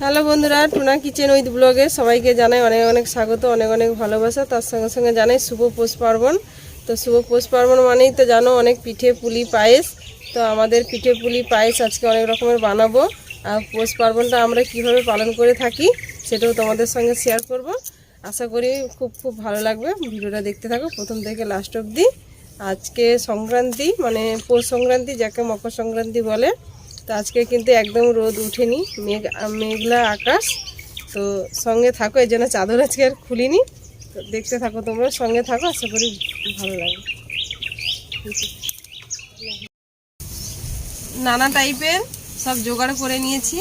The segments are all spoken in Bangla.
হ্যালো বন্ধুরা, টুনা কিচেন উইথ ব্লগে সবাইকে জানাই অনেক অনেক স্বাগত, অনেক অনেক ভালোবাসা। তার সঙ্গে সঙ্গে জানাই শুভ পৌষ পার্বণ। তো শুভ পৌষ পার্বণ মানেই তো জানো অনেক পিঠে পুলি পায়েস। তো আমাদের পিঠে পুলি পায়েস আজকে অনেক রকমের বানাবো। আর পৌষ পার্বণটা আমরা কীভাবে পালন করে থাকি সেটাও তোমাদের সঙ্গে শেয়ার করব। আশা করি খুব খুব ভালো লাগবে। ভিডিওটা দেখতে থাকো, প্রথম থেকে লাস্ট অবধি। আজকে সংক্রান্তি মানে পৌষ সংক্রান্তি, যাকে মকর সংক্রান্তি বলে। তো আজকে কিন্তু একদম রোদ উঠেনি, মেঘ, মেঘলা আকাশ। তো সঙ্গে থাকো, এই জন্য চাদর আজকে আর খুলিনি। তো দেখতে থাকো তোমরা, সঙ্গে থাকো, আশা করি ভালো লাগে নানা টাইপের সব জোগাড় করে নিয়েছি।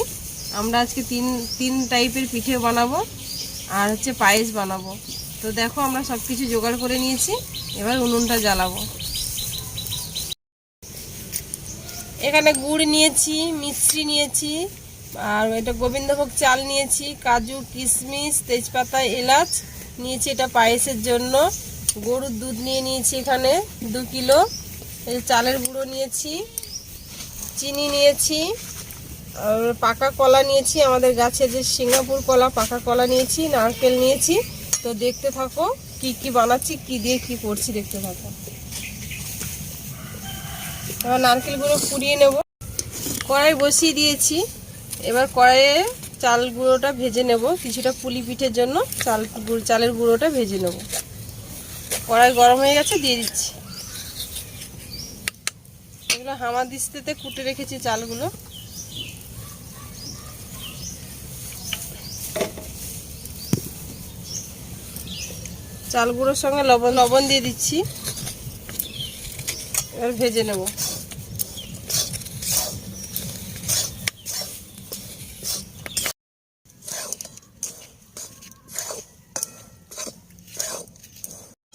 আমরা আজকে তিন তিন টাইপের পিঠে বানাবো, আর হচ্ছে পায়েস বানাবো। তো দেখো, আমরা সব কিছু জোগাড় করে নিয়েছি। এবার উনুনটা জ্বালাবো। এখানে গুড় নিয়েছি মিশ্রি নিয়েছি, আর এটা গোবিন্দভোগ চাল নিয়েছি, কাজু, কিশমিশ, তেজপাতা, এলাচ নিয়েছি এটা পায়েসের জন্য। গরুর দুধ নিয়ে নিয়েছি এখানে দু কিলো। এই চালের গুঁড়ো নিয়েছি, চিনি নিয়েছি, আর পাকা কলা নিয়েছি, আমাদের গাছে যে সিঙ্গাপুর কলা, পাকা কলা নিয়েছি, নারকেল নিয়েছি। তো দেখতে থাকো কি কি বানাচ্ছি, কি দিয়ে কি করছি দেখতে থাকো। এবার নারকেলগুলো কুড়িয়ে নেব। কড়াই বসিয়ে দিয়েছি। এবার কড়াইয়ে চাল গুঁড়োটা ভেজে নেব। কিছুটা পুলি পিঠের জন্য চাল চালের গুঁড়োটা ভেজে নেব। কড়াই গরম হয়ে গেছে, দিয়ে দিচ্ছি। এগুলো হামা দিস্তেতে কুটে রেখেছি চালগুলো। চাল গুঁড়োর সঙ্গে লবণ লবণ দিয়ে দিচ্ছি। এবার ভেজে নেব।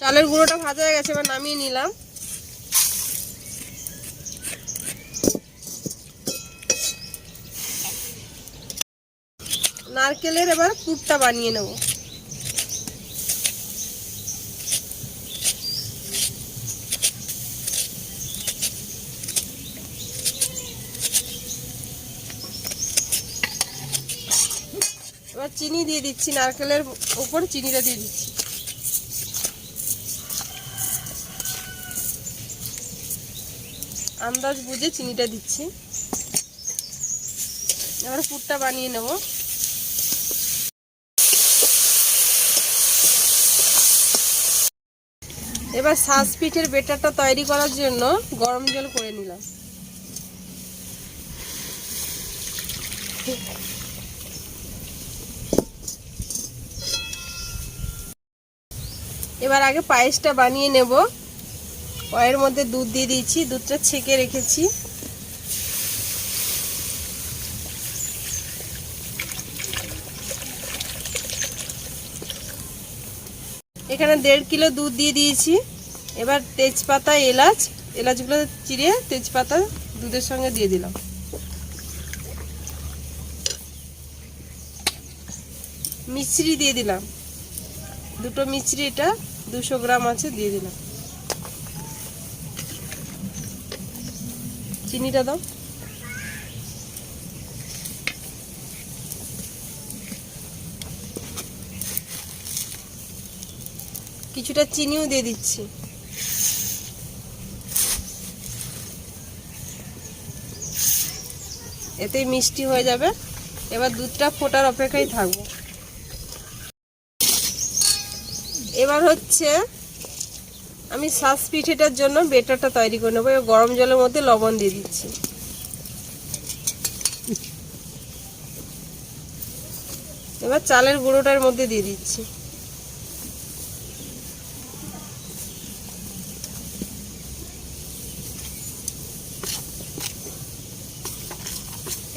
চালের গুঁড়োটা ভাজা হয়ে গেছে, এবার নামিয়ে নিলাম। নারকেলের এবার পুরটা বানিয়ে নেব। এবার চিনি দিয়ে দিচ্ছি, নারকেলের উপর চিনিটা দিয়ে দিচ্ছি। আন্দাজ বুঝে চিনিটা দিচ্ছি। এবার পুরটা বানিয়ে নেব। এবার শ্বাস পিঠের বেটারটা তৈরি করার জন্য গরম জল করে নিলাম। এবার আগে পায়েসটা বানিয়ে নেব। কয়ের মধ্যে দুধ দিয়ে দিয়েছি, দুধটা ছেঁকে রেখেছি। এখানে দেড় কিলো দুধ দিয়ে দিয়েছি। এবার তেজপাতা, এলাচ, এলাচগুলো চিড়ে তেজপাতা দুধের সঙ্গে দিয়ে দিলাম। মিশ্রি দিয়ে দিলাম। দুটো মিশ্রি এটা দুশো গ্রাম আছে, দিয়ে দিলাম। চিনিটা দাও। কিছুটা চিনিও দিয়ে দিচ্ছি। এতেই মিষ্টি হয়ে যাবে। এবার দুধটা ফোটার অপেক্ষায় থাকব। এবার হচ্ছে আমি শ্বাস পিঠেটার জন্য বেটারটা তৈরি করে নেব। এবার গরম জলের মধ্যে লবণ দিয়ে দিচ্ছি। এবার চালের গুঁড়োটার মধ্যে দিয়ে দিচ্ছি।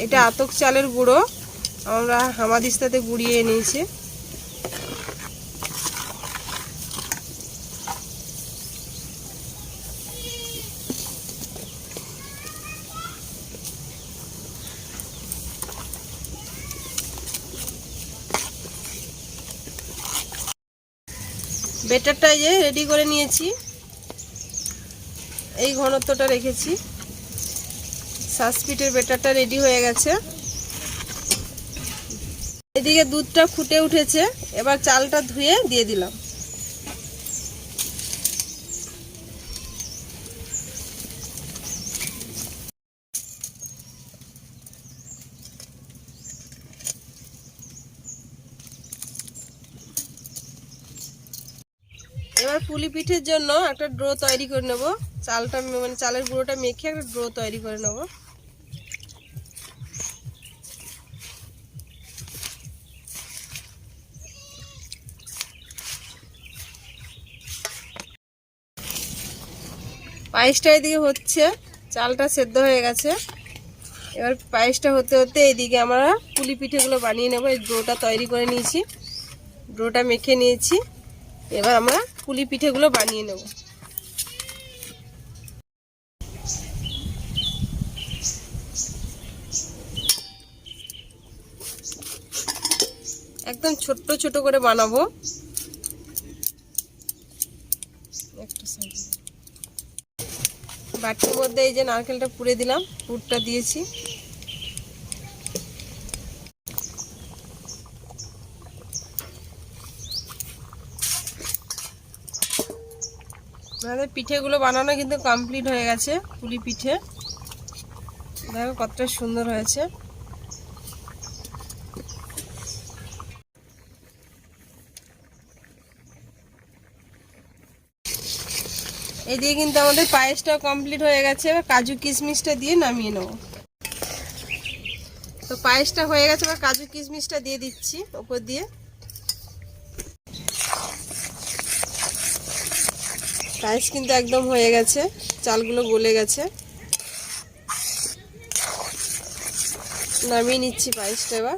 এটা আতক চালের গুঁড়ো। আমরা হামাদিস্তাতে গুঁড়িয়ে এনেছি বেটারটা এই যে রেডি করে নিয়েছি। এই ঘনত্বটা রেখেছি। সাসপিটের বেটারটা রেডি হয়ে গেছে। এদিকে দুধটা ফুটে উঠেছে। এবার চালটা ধুয়ে দিয়ে দিলাম। এবার পুলি পিঠের জন্য একটা ড্রো তৈরি করে নেব। চালটা মানে চালের গুঁড়োটা মেখে একটা ড্রো তৈরি করে নেব। পায়েসটা এদিকে হচ্ছে, চালটা সেদ্ধ হয়ে গেছে। এবার পায়েসটা হতে হতে এদিকে আমরা পুলি পিঠেগুলো বানিয়ে নেব। এই ডোটা তৈরি করে নিয়েছি। ডোটা মেখে নিয়েছি। এবার আমরা পুলি পিঠেগুলো বানিয়ে নেব। একদম ছোট্ট ছোট করে বানাবো। বাটির মধ্যে এই যে নারকেলটা পুড়ে দিলাম, পুরটা দিয়েছি। আমাদের পিঠেগুলো বানানো কিন্তু কমপ্লিট হয়ে গেছে, পুলি পিঠে। দেখো কতটা সুন্দর হয়েছে। এদিকে কিন্তু আমাদের পায়েসটাও কমপ্লিট হয়ে গেছে, এবার কাজু কিশমিশটা দিয়ে নামিয়ে নেব। তো পায়েসটা হয়ে গেছে, এবার কাজু কিশমিশটা দিয়ে দিচ্ছি ওপর দিয়ে। পায়েস কিন্তু একদম হয়ে গেছে। চালগুলো গলে গেছে। নামিয়ে নিচ্ছি পায়েসটা এবার।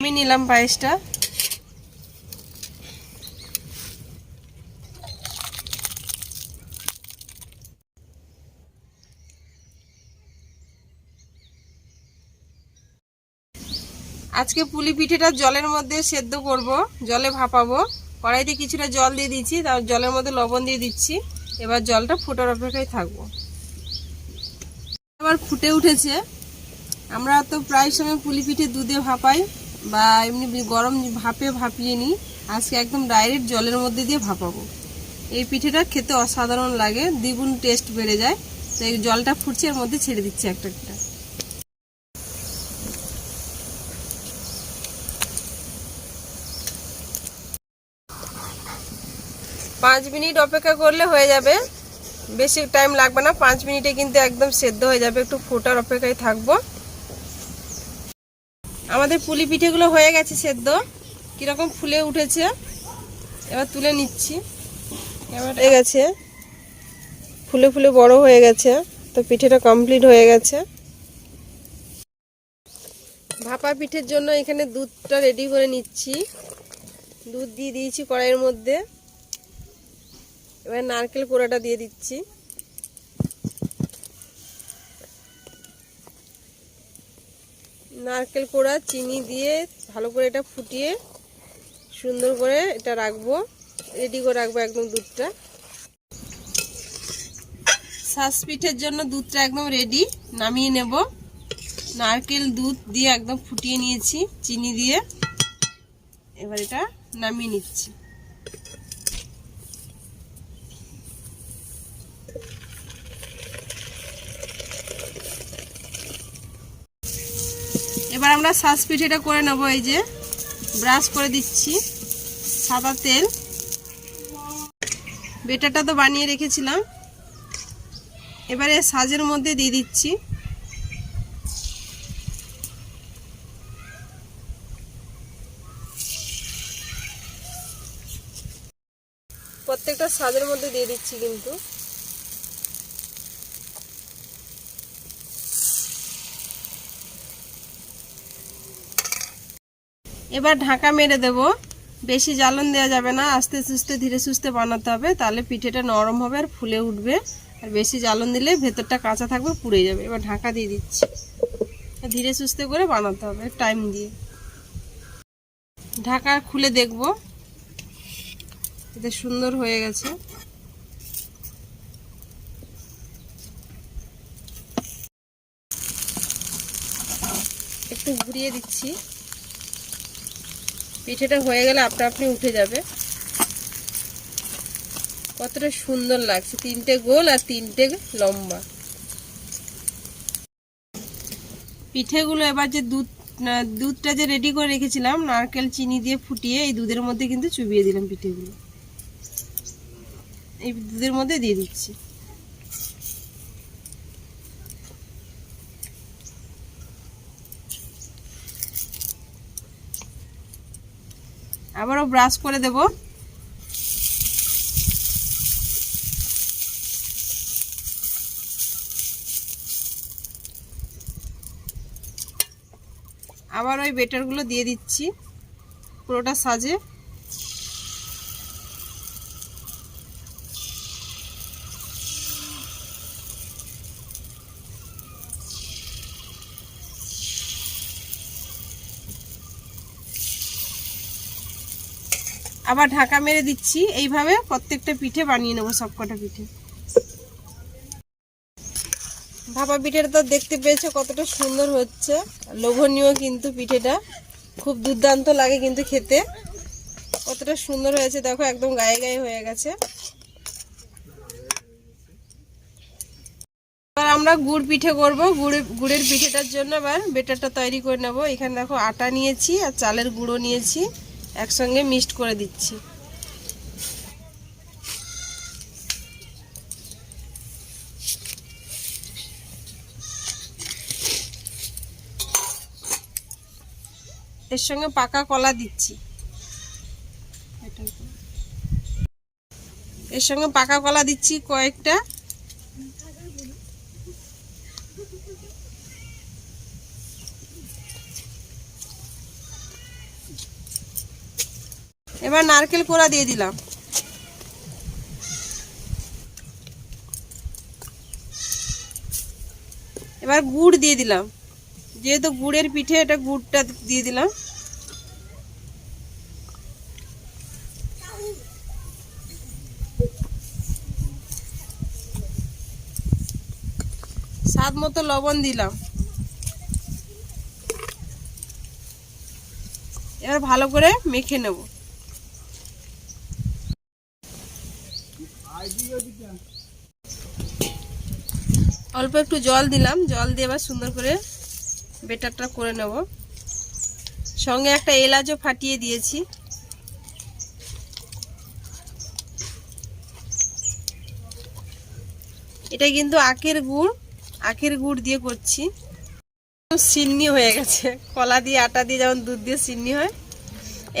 আমি নিলাম পায়েসটা আজকে পুলি পিঠেটা জলের মধ্যে সেদ্ধ করব, জলে ভাপাবো। কড়াইতে কিছুটা জল দিয়ে দিচ্ছি তার জলের মধ্যে লবণ দিয়ে দিচ্ছি। এবার জলটা ফোটার অপেক্ষায় থাকব। এবার ফুটে উঠেছে। আমরা তো প্রায় সময় পুলি পিঠে দুধে ভাপাই বা এমনি গরম ভাপে ভাপিয়ে নিই। আজকে একদম ডাইরেক্ট জলের মধ্যে দিয়ে ভাপাবো। এই পিঠেটা খেতে অসাধারণ লাগে, দ্বিগুণ টেস্ট বেড়ে যায়। তো এই জলটা ফুটছে, এর মধ্যে ছেড়ে দিচ্ছি একটা একটা। পাঁচ মিনিট অপেক্ষা করলে হয়ে যাবে। বেশি টাইম লাগবে না, পাঁচ মিনিটে কিন্তু একদম সেদ্ধ হয়ে যাবে, একটু ফোটার অপেক্ষায় থাকব। আমাদের পুলি পিঠেগুলো হয়ে গেছে সেদ্ধ। কীরকম ফুলে উঠেছে, এবার তুলে নিচ্ছি। এবার হয়ে গেছে। ফুলে ফুলে বড় হয়ে গেছে, তো পিঠেটা কমপ্লিট হয়ে গেছে। ভাপা পিঠের জন্য এখানে দুধটা রেডি করে নিচ্ছি। দুধ দিয়ে দিয়েছি কড়াইয়ের মধ্যে। এবার নারকেল কোড়াটা দিয়ে দিচ্ছি। নারকেল কোড়া, চিনি দিয়ে ভালো করে এটা ফুটিয়ে সুন্দর করে এটা রাখব। রেডি করে রাখব একদম দুধটা। শ্বাস পিঠের জন্য দুধটা একদম রেডি নামিয়ে নেব। নারকেল দুধ দিয়ে একদম ফুটিয়ে নিয়েছি, চিনি দিয়ে। এবার এটা নামিয়ে নিচ্ছি। এবার আমরা শ্বাস পিঠেটা করে নেব, এই যে ব্রাশ করে দিচ্ছি, সাদা তেল। বেটাটা তো বানিয়ে রেখেছিলাম। এবারে সাজের মধ্যে দিয়ে দিচ্ছি। প্রত্যেকটা সাজের মধ্যে দিয়ে দিচ্ছি কিন্তু। এবার ঢাকা মেরে দেব। বেশি জ্বালন দেওয়া যাবে না। আস্তে সুস্তে ধীরে সুস্থে বানাতে হবে। তাহলে পিঠেটা নরম হবে আর ফুলে উঠবে। আর বেশি জ্বালন দিলে ভেতরটা কাঁচা থাকবে, পুড়ে যাবে। এবার ঢাকা দিয়ে দিচ্ছি। ধীরে সুস্থে করে বানাতে হবে, টাইম দিয়ে। ঢাকা খুলে দেখব। এটা সুন্দর হয়ে গেছে। একটু ঘুরিয়ে দিচ্ছি। পিঠেটা হয়ে গেলে আপনা আপনি উঠে যাবে। কতটা সুন্দর লাগছে। তিনটে গোল আর তিনটে লম্বা। পিঠেগুলো এবার যে দুধ দুধটা যে রেডি করে রেখেছিলাম, নারকেল, চিনি দিয়ে ফুটিয়ে এই দুধের মধ্যে কিন্তু চুবিয়ে দিলাম পিঠেগুলো। এই দুধের মধ্যে দিয়ে দিচ্ছি। আবারও ব্রাশ করে দেব। আবার ওই বেটারগুলো দিয়ে দিচ্ছি পুরোটা সাজে। আবার ঢাকা মেরে দিচ্ছি। এইভাবে প্রত্যেকটা পিঠে বানিয়ে নেব, সবকটা পিঠে। ভাপা পিঠেটা তো দেখতে পেয়েছ কতটা সুন্দর হচ্ছে। লোভনীয় কিন্তু পিঠেটা। খুব দুর্দান্ত লাগে কিন্তু খেতে। কতটা সুন্দর হয়েছে, দেখো একদম গায়ে গায়ে হয়ে গেছে। এবার আমরা গুড় পিঠে করব। গুড়, গুড়ের পিঠেটার জন্য এবার বেটারটা তৈরি করে নেব। এখানে দেখো আটা নিয়েছি আর চালের গুঁড়ো নিয়েছি। একসঙ্গে মিক্সড করে দিচ্ছি। এর সঙ্গে পাকা কলা দিচ্ছি। এর সঙ্গে পাকা কলা দিচ্ছি কয়েকটা। এবার নারকেল কোড়া দিয়ে দিলাম। এবার গুড় দিয়ে দিলাম। যেহেতু গুড়ের পিঠে এটা গুড়টা দিয়ে দিলাম। স্বাদ মতো লবণ দিলাম। এবার ভালো করে মেখে নেব। অল্প একটু জল দিলাম। জল দিয়ে এবার সুন্দর করে বেটারটা করে নেব। সঙ্গে একটা এলাচও ফাটিয়ে দিয়েছি। এটা কিন্তু আখের গুড়। আখের গুড় দিয়ে করছি। সিন্নি হয়ে গেছে। কলা দিয়ে, আটা দিয়ে যেমন দুধ দিয়ে সিন্নি হয়,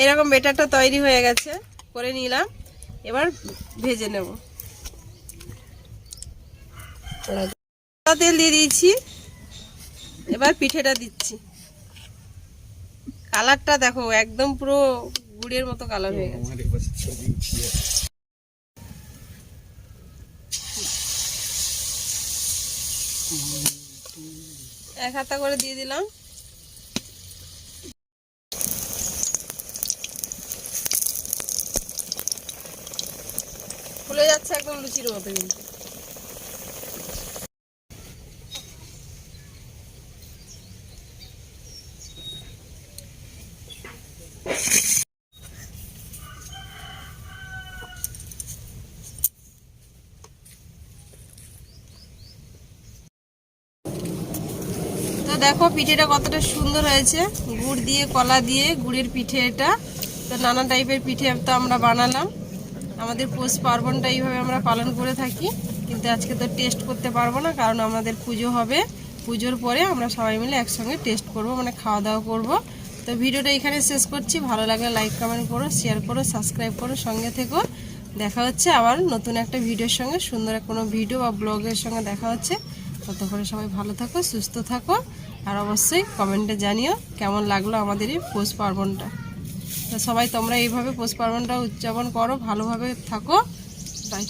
এরকম বেটারটা তৈরি হয়ে গেছে। করে নিলাম। এবার ভেজে নেব। তেল দিয়ে দিয়েছি। এবার পিঠেটা দিচ্ছি। কালারটা দেখো, একদম পুরো গুড়ের মতো কালার হয়ে গেছে। এক হাতা করে দিয়ে দিলাম। ফুলে যাচ্ছে একদম লুচির মতো কিন্তু। দেখো পিঠেটা কতটা সুন্দর হয়েছে। গুড় দিয়ে, কলা দিয়ে, গুড়ের পিঠে এটা। তো নানা টাইপের পিঠে তো আমরা বানালাম। আমাদের পৌষ পার্বণটা এইভাবে আমরা পালন করে থাকি। কিন্তু আজকে তো টেস্ট করতে পারব না, কারণ আমাদের পুজো হবে। পুজোর পরে আমরা সবাই মিলে একসঙ্গে টেস্ট করব মানে খাওয়া দাওয়া করব। তো ভিডিওটা এখানে শেষ করছি। ভালো লাগলে লাইক কমেন্ট করো শেয়ার করো সাবস্ক্রাইব করো, সঙ্গে থেকো। দেখা হচ্ছে আবার নতুন একটা ভিডিওর সঙ্গে। সুন্দর কোনো ভিডিও বা ব্লগের সঙ্গে দেখা হচ্ছে। ততক্ষণে সবাই ভালো থাকো, সুস্থ থাকো। আর অবশ্যই কমেন্টে জানিও কেমন লাগল আমাদের এই পৌষ পার্বণটা। সবাই তোমরা এইভাবে পৌষ পার্বণটা উদযাপন করো, ভালোভাবে থাকো। বাই